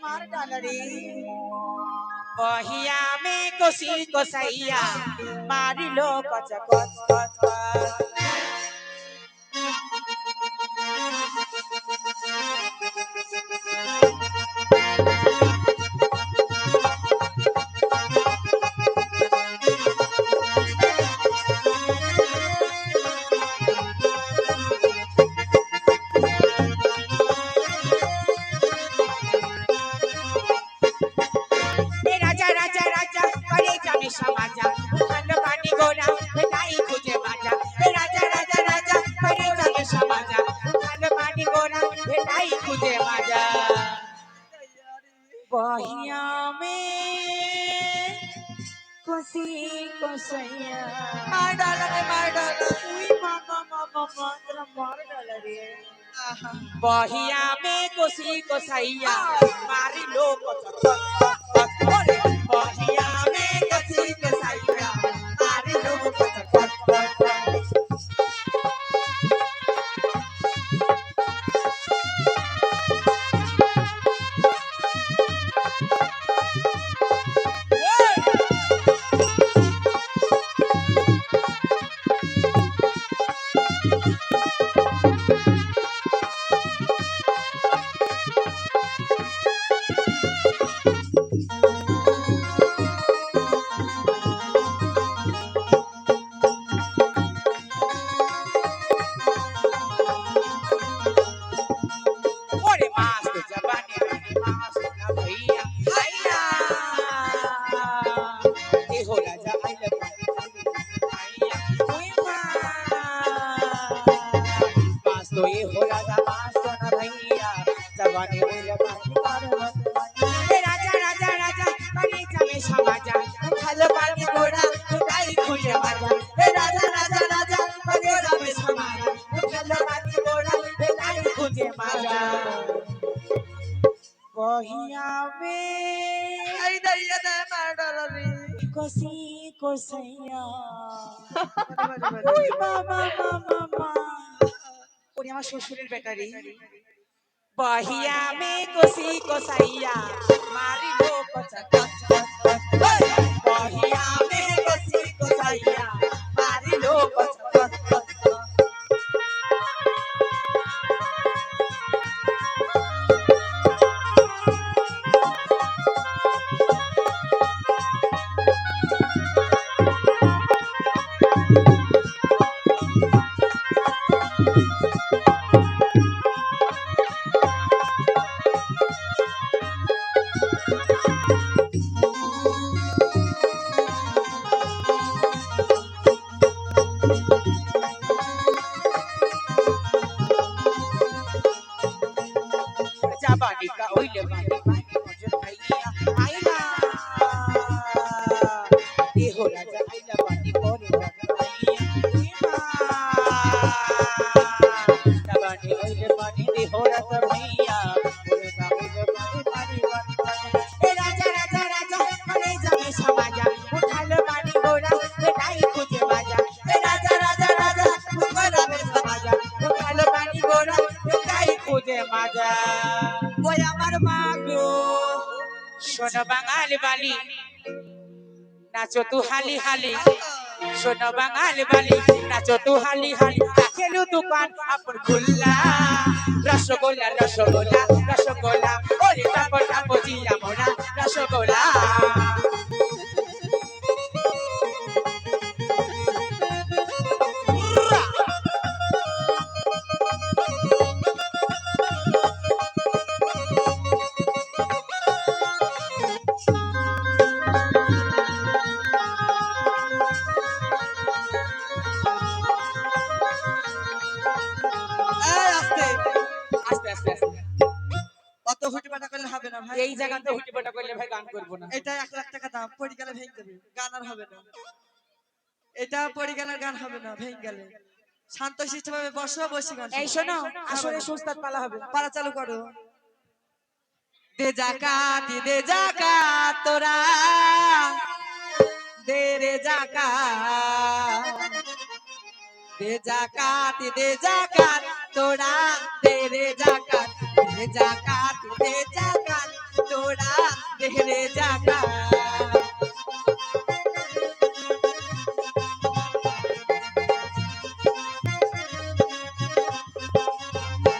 আমার ডালারে বহিয়া মে কষি কষাইয়া মারিল কচ কচ কচ কচ खुशी कोसैया मार डाला रे मार डाला। उई मामा मामा मात्र मार डाल रे। बहिया में कोसी कोसैया मारी लो को बहिया में जवानी भोला दामा सोन भैया जवानी भोला राजा राजा राजा पानी चमे समाजा खल पानी घोड़ा टुटाई खुले माजा राजा राजा राजा पानी चमे समाजा खल पानी घोड़ा टुटाई खुले माजा कहिया में आई दैया दे माडलरी कोसी कोसैया ओई बाबा मामा मामा বাবা বাবা মা ওরে আমার শ্বশুরের বেকারি বহিয়া মে কোসি কোসাইয়া মারি লো কচা! বহিয়া মে কোসি কোসাইয়া মারি লো কচা কচ কচ কচ ওই আমার মা গো। শোনো বাঙালি বালি, নাচো তু হালি হালি। শোনো বাঙালি বালি, নাচো তু হালি হালি। খেলু দোকান আপন খুল্লা রসগোল্লা রসগোল্লা রসগোল্লা। ওরে তারপর তাপজি মোনা রসগোল্লা। এই জায়গাতে হুটি পাটা করলে ভাই গান করব না। এটা এক লাখ টাকা দাম পড়ে গেলে ভেঙে দেবে। গান আর হবে না। এটা পড়ে গেলে গান হবে না ভেঙে গেলে। শান্ত শিষ্ট ভাবে বসো বসে গান এই শোনো। আসলে সুস্তাদ পালা হবে। পারা চালু করো। দে জাকাত দে জাকাত তোরা। দে রে জাকাত দে জাকাত দে জাকাত তোরা। দে রে জাকাত দে জাকাত দে জাকাত তোরা দেহরে জাগা